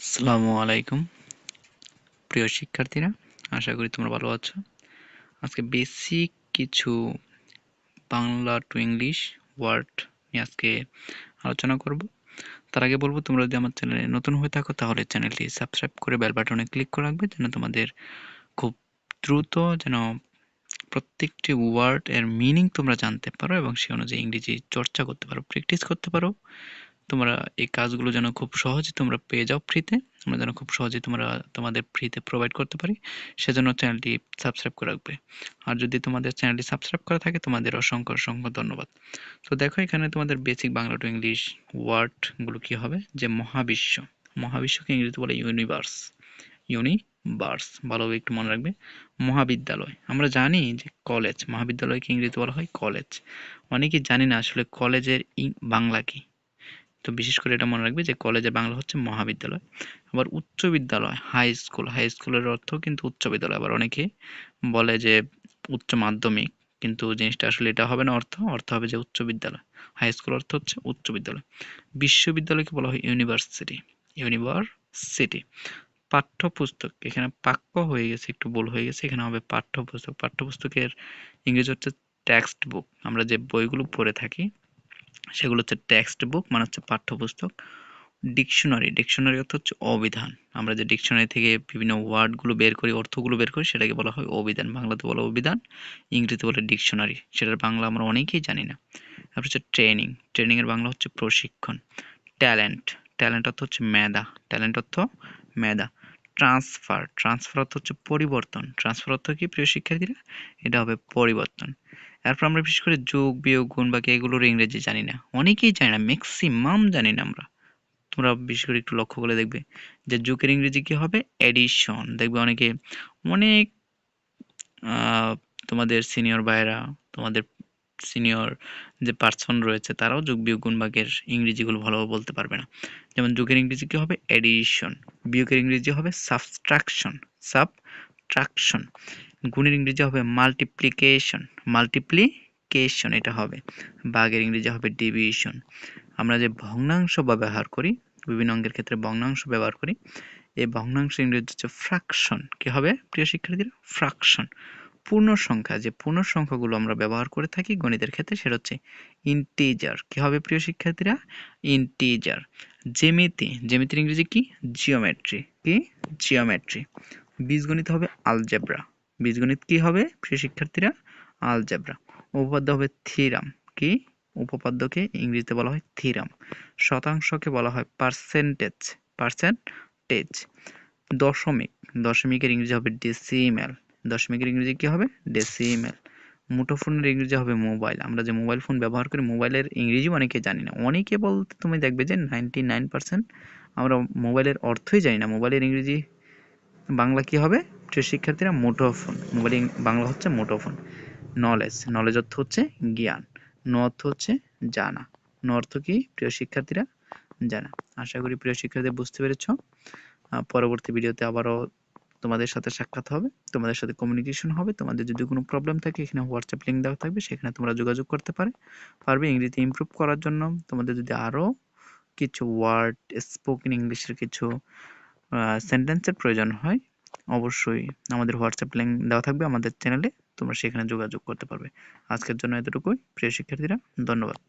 আসসালামু আলাইকুম। প্রিয় শিক্ষার্থীরা, আশা করি তোমরা ভালো আছো। আজকে বেসিক কিছু বাংলা টু ইংলিশ ওয়ার্ড নিয়ে আজকে আলোচনা করব। তার আগে বলব, তোমরা যদি আমার চ্যানেলে নতুন হয়ে থাকো, তাহলে চ্যানেলটি সাবস্ক্রাইব করে বেল বাটনে ক্লিক করে রাখবে, যেন তোমাদের খুব দ্রুত যেন প্রত্যেকটি ওয়ার্ড এর মিনিং তোমরা জানতে পারো এবং সে অনুযায়ী ইংরেজি চর্চা করতে পারো প্র্যাকটিস করতে পারো। তোমরা এই কাজগুলো যেন খুব সহজে তোমরা পেয়ে যাও ফ্রিতে। আমরা যেন খুব সহজে তোমরা তোমাদের ফ্রিতে প্রোভাইড করতে পারি। সেজন্য চ্যানেলটি সাবস্ক্রাইব করে রাখবে। আর যদি তোমাদের চ্যানেলটি সাবস্ক্রাইব করা থাকে, তোমাদের অসংখ্য অসংখ্য ধন্যবাদ। তো দেখো এখানে তোমাদের বেসিক বাংলা টু ইংলিশ ওয়ার্ডগুলো কি হবে? যে মহাবিশ্ব। মহাবিশ্বকে ইংরেজিতে বলে ইউনিভার্স ইউনিভার্স ভালোভাবে একটু মনে রাখবে। মহাবিদ্যালয়। আমরা জানি যে কলেজ মহাবিদ্যালয়কে ইংরেজিতে বলা হয় কলেজ অনেকেই জানি না আসলে কলেজের বাংলা কি। তো বিশেষ করে এটা মনে রাখবে যে কলেজের বাংলা হচ্ছে মহাবিদ্যালয়। আবার উচ্চ বিদ্যালয় হাই স্কুল হাই স্কুলের অর্থ কিন্তু উচ্চ বিদ্যালয়। আবার অনেকে বলে যে উচ্চ মাধ্যমিক, কিন্তু জিনিসটা আসলে এটা হবে না অর্থ অর্থ হবে যে উচ্চ বিদ্যালয়। হাই স্কুল অর্থ হচ্ছে উচ্চ বিদ্যালয়। বিশ্ববিদ্যালয়কে বলা হয় ইউনিভার্সিটি ইউনিভার্সিটি পাঠ্যপুস্তক, এখানে পাক্য হয়ে গেছে, একটু ভুল হয়ে গেছে, এখানে হবে পাঠ্যপুস্তক। পাঠ্যপুস্তকের ইংরেজি হচ্ছে টেক্সট বুক আমরা যে বইগুলো পড়ে থাকি সেগুলো হচ্ছে টেক্সট বুক মানে হচ্ছে পাঠ্যপুস্তক। ডিকশনারি ডিকশনারি অর্থ হচ্ছে অবিধান। আমরা যে ডিকশনারি থেকে বিভিন্ন ওয়ার্ডগুলো বের করি, অর্থগুলো বের করি, সেটাকে বলা হয় অবিধান। বাংলাতে বলা অভিধান ইংরেজিতে বলে ডিকশনারি সেটার বাংলা আমরা অনেকেই জানি না। তারপর হচ্ছে ট্রেনিং ট্রেনিংয়ের বাংলা হচ্ছে প্রশিক্ষণ। ট্যালেন্ট ট্যালেন্ট অর্থ হচ্ছে মেধা। ট্যালেন্ট অর্থ মেধা। ট্রান্সফার ট্রান্সফার অর্থ হচ্ছে পরিবর্তন। ট্রান্সফার অর্থ কি, প্রিয় শিক্ষার্থীরা? এটা হবে পরিবর্তন। এরপর আমরা বিশেষ করে যোগ, বিয়োগ, গুণ, বাকি এগুলোর ইংরেজি জানি না। অনেকেই জানি না ম্যাক্সিমাম জানি না আমরা। তোমরা বিশেষ করে একটু লক্ষ্য করে দেখবে যে যোগের ইংরেজি কি হবে? এডিশন দেখবে অনেকে অনেক তোমাদের সিনিয়র ভাইরা তোমাদের সিনিয়র যে পার্সন রয়েছে, তারাও যোগ, বিয়োগ, গুণ ভাগের ইংরেজিগুলো ভালোভাবে বলতে পারবে না। যেমন যোগের ইংরেজি কি হবে? এডিশন বিয়োগের ইংরেজি হবে সাবস্ট্রাকশন সাবট্রাকশন গুণের ইংরেজি হবে মাল্টিপ্লিকেশন মাল্টিপ্লিকেশন এটা হবে। বাঘের ইংরেজি হবে ডিভিশন আমরা যে ভগ্নাংশ ব্যবহার করি, বিভিন্ন অঙ্গের ক্ষেত্রে ভগ্নাংশ ব্যবহার করি এই ভগ্নাংশ ইংরেজি হচ্ছে ফ্রাকশন কি হবে, প্রিয় শিক্ষার্থীরা? ফ্রাকশন পূর্ণ সংখ্যা, যে পূর্ণ সংখ্যাগুলো আমরা ব্যবহার করে থাকি গণিতের ক্ষেত্রে, সেটা হচ্ছে ইন্টিজার কি হবে, প্রিয় শিক্ষার্থীরা? ইন্টিজার জেমিতি জেমিতির ইংরেজি কি? জিওমেট্রি কি? জিওমেট্রি বীজগণিত হবে আলজেব্রা বীজগণিত কি হবে? প্রিয় শিক্ষার্থীরা আলজেব্রা উপপাদ্য হবে থিরাম কি? উপপাদ্যকে ইংরেজিতে বলা হয় থিরাম শতাংশকে বলা হয় পার্সেন্টেজ পার্সেন্টেজ দশমিক, দশমিকের ইংরেজি হবে ডেসিমেল দশমিকের ইংরেজি কি হবে? ডেসিমেল মুঠোফোনের ইংরেজি হবে মোবাইল আমরা যে মোবাইল ফোন ব্যবহার করি মোবাইলের ইংরেজি অনেকে জানি না। অনেকে বলতে তুমি দেখবে যে নাইনটি নাইন পার্সেন্ট আমরা মোবাইলের অর্থই জানি না। মোবাইলের ইংরেজি বাংলা কি হবে? প্রিয় শিক্ষার্থীরা, মুঠোফোন, মোবাইল বাংলা হচ্ছে মুঠোফোন। নলেজ নলেজ অর্থ হচ্ছে জ্ঞান ন অর্থ হচ্ছে জানা। ন অর্থ কি? প্রিয় শিক্ষার্থীরা, জানা। আশা করি প্রিয় শিক্ষার্থী বুঝতে পেরেছ। পরবর্তী ভিডিওতে আবারও তোমাদের সাথে সাক্ষাৎ হবে। তোমাদের সাথে কমিউনিকেশন হবে। তোমাদের যদি কোনো প্রবলেম থাকে, এখানে হোয়াটসঅ্যাপ লিঙ্ক দেওয়া থাকবে। সেখানে তোমরা যোগাযোগ করতে পারে, পারবে ইংরেজি ইমপ্রুভ করার জন্য। তোমাদের যদি আরও কিছু ওয়ার্ড স্পোকেন ইংলিশের কিছু সেন্টেন্সের প্রয়োজন হয় অবশ্যই আমাদের হোয়াটসঅ্যাপ লিঙ্ক দেওয়া থাকবে আমাদের চ্যানেলে তোমরা সেখানে যোগাযোগ করতে পারবে। আজকের জন্য এতটুকুই। প্রিয় শিক্ষার্থীরা, ধন্যবাদ।